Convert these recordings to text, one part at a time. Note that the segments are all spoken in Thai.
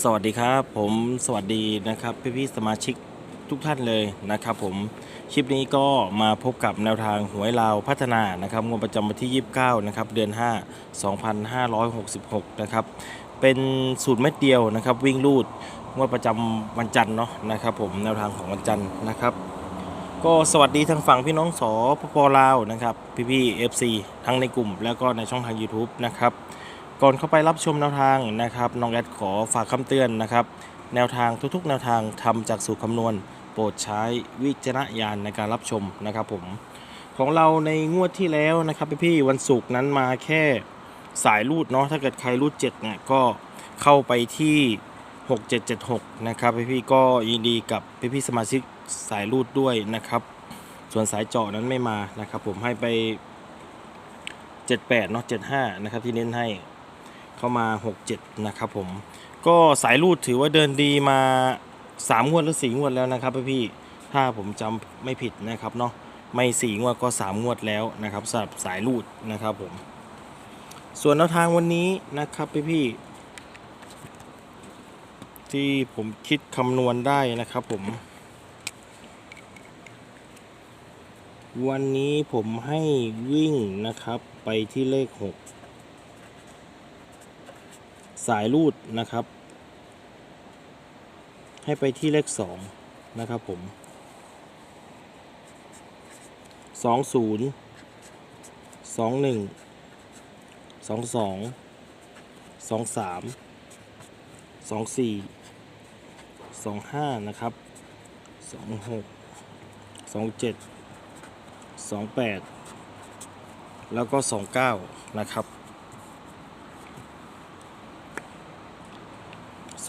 สวัสดีครับ ผมสวัสดีนะครับพี่พี่ๆสมาชิกทุกท่านเลยนะครับ ผมคลิปนี้ก็มาพบกับแนวทางหวยลาวพัฒนานะครับงวดประจำวันที่ 29 นะครับ เดือน 5 2566 นะครับ เป็นสูตรเม็ดเดียวนะครับ วิ่งลูดงวดประจำวันจันทร์เนาะนะครับ ผมแนวทางของวันจันทร์นะครับ ก็สวัสดีทางฝั่งพี่น้องสปปลาวนะครับ พี่พี่ๆ FC ทั้งในกลุ่มแล้วก็ในช่องทาง YouTube นะครับ ก่อนเข้าไปรับชมแนวทางนะครับน้องแอดขอฝากคำเตือนนะครับ แนวทางทุกๆ แนวทางทำจากสูตรคำนวณ โปรดใช้วิจารณญาณในการรับชมนะครับผมของเราในงวดที่แล้วนะครับพี่ๆวันศุกร์นั้นมาแค่สายรูดเนาะถ้าเกิดใครรูด7เนี่ยก็เข้าไปที่ 6776 นะครับพี่ๆก็ยินดีกับพี่ๆสมาชิกสายรูดด้วยนะครับ ส่วนสายเจาะนั้นไม่มานะครับ ผมให้ไป 78เนาะ75 นะครับที่เน้นให้ เข้ามา 67 นะครับผม ก็สายรูดถือว่าเดินดีมา 3 งวดหรือ 4 งวดแล้วนะครับพี่ถ้าผมจำไม่ผิดนะครับเนาะไม่4งวดก็ 3 งวดแล้วนะครับสำหรับสายรูดนะครับผม ส่วนแนวทางวันนี้นะครับพี่ๆที่ผมคิดคำนวณได้นะครับผม วันนี้ผมให้วิ่งนะครับไปที่เลข 6 สายรูดนะครับ ให้ไปที่เลขสองนะครับผมสองศูนย์สองหนึ่งสองสองสองสามสองสี่สองห้านะครับสองหกสองเจ็ดสองแปดแล้วก็สองเก้านะครับ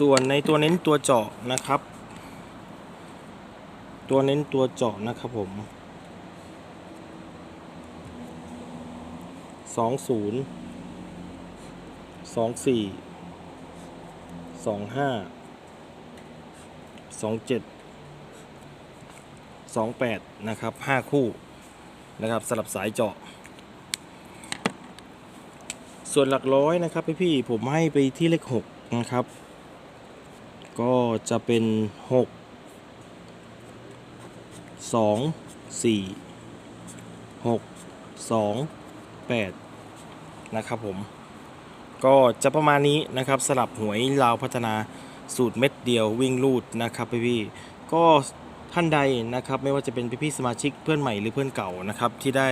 ส่วนในตัวเน้นตัวเจาะนะครับ ตัวเน้นตัวเจาะนะครับผมสองศูนย์สองสี่สองห้าสองเจ็ดสองแปดนะครับห้าคู่นะครับสลับสายเจาะ ส่วนหลักร้อยนะครับพี่ๆผมให้ไปที่เลขหกนะครับ ก็จะเป็นหกสองสี่หกสองแปดนะครับผม ก็จะประมาณนี้นะครับสลับหวยลาวพัฒนาสูตรเม็ดเดียววิ่งลูดนะครับพี่ๆก็ท่านใดนะครับไม่ว่าจะเป็นพี่ๆสมาชิกเพื่อนใหม่หรือเพื่อนเก่านะครับที่ได้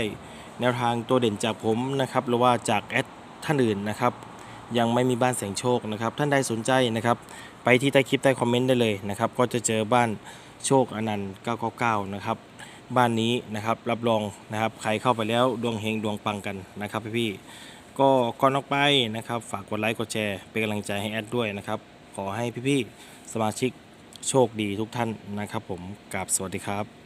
แนวทางตัวเด่นจากผมนะครับหรือว่าจากแอดท่านอื่นนะครับ ยังไม่มีบ้านแสงโชคนะครับท่านใดสนใจนะครับไปที่ใต้คลิปใต้คอมเมนต์ได้เลยนะครับก็จะเจอบ้านโชคอนันต์ 999 นะครับบ้านนี้นะครับรับรองนะครับใครเข้าไปแล้วดวงเฮงดวงปังกันนะครับพี่ๆก็ก่อนออกไปนะครับฝากกดไลค์กดแชร์เป็นกำลังใจให้แอดด้วยนะครับขอให้พี่ๆสมาชิกโชคดีทุกท่านนะครับผมกราบสวัสดีครับ